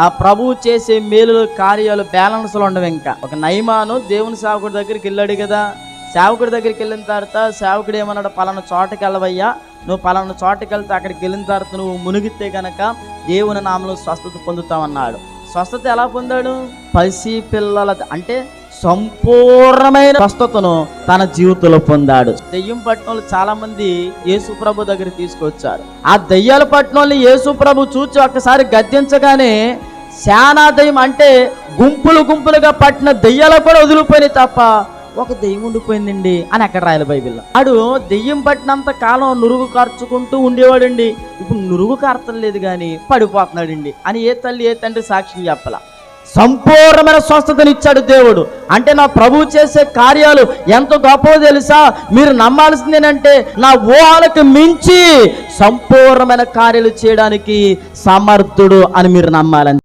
ఆ ప్రభువు చేసే మేలు కార్యాలు బ్యాలెన్స్లో ఉండవు ఇంకా. ఒక నయమాను దేవుని సేవకుడి దగ్గరికి వెళ్ళాడు కదా. సేవకుడి దగ్గరికి వెళ్ళిన తర్వాత సేవకుడు ఏమన్నాడు? పలానా చోటకి వెళ్ళవయ్యా. నువ్వు పలానా చోటకి వెళ్తే అక్కడికి వెళ్ళిన తర్వాత నువ్వు మునిగితే గనక దేవుని నామలో స్వస్థత పొందుతావన్నాడు. స్వస్థత ఎలా పొందాడు? పసి పిల్లల అంటే సంపూర్ణమైన స్వస్థతను తన జీవితంలో పొందాడు. దెయ్యం పట్టణంలో చాలా మంది యేసు ప్రభు దగ్గర తీసుకొచ్చారు. ఆ దెయ్యాల పట్టణంలో యేసు ప్రభు చూచి ఒక్కసారి గద్దించగానే శానా దెయ్యం అంటే గుంపులు గుంపులుగా పట్టిన దెయ్యాలు కూడా వదిలిపోయినాయి తప్ప ఒక దెయ్యం ఉండిపోయిందండి అని అక్కడ రాయల బైబిల్లో? ఆడు దెయ్యం పట్టినంత కాలం నురుగు కార్చుకుంటూ ఉండేవాడండి. ఇప్పుడు నురుగు కార్చలేదు కానీ పడిపోతున్నాడండి అని ఏ తల్లి ఏ తండ్రి సాక్ష్యం చెప్పాల? సంపూర్ణమైన స్వస్థతనిచ్చాడు దేవుడు. అంటే నా ప్రభువు చేసే కార్యాలు ఎంత గొప్పో తెలుసా? మీరు నమ్మాల్సింది ఏంటంటే నా ఊహలకు మించి సంపూర్ణమైన కార్యాలు చేయడానికి సమర్థుడు అని మీరు నమ్మాలని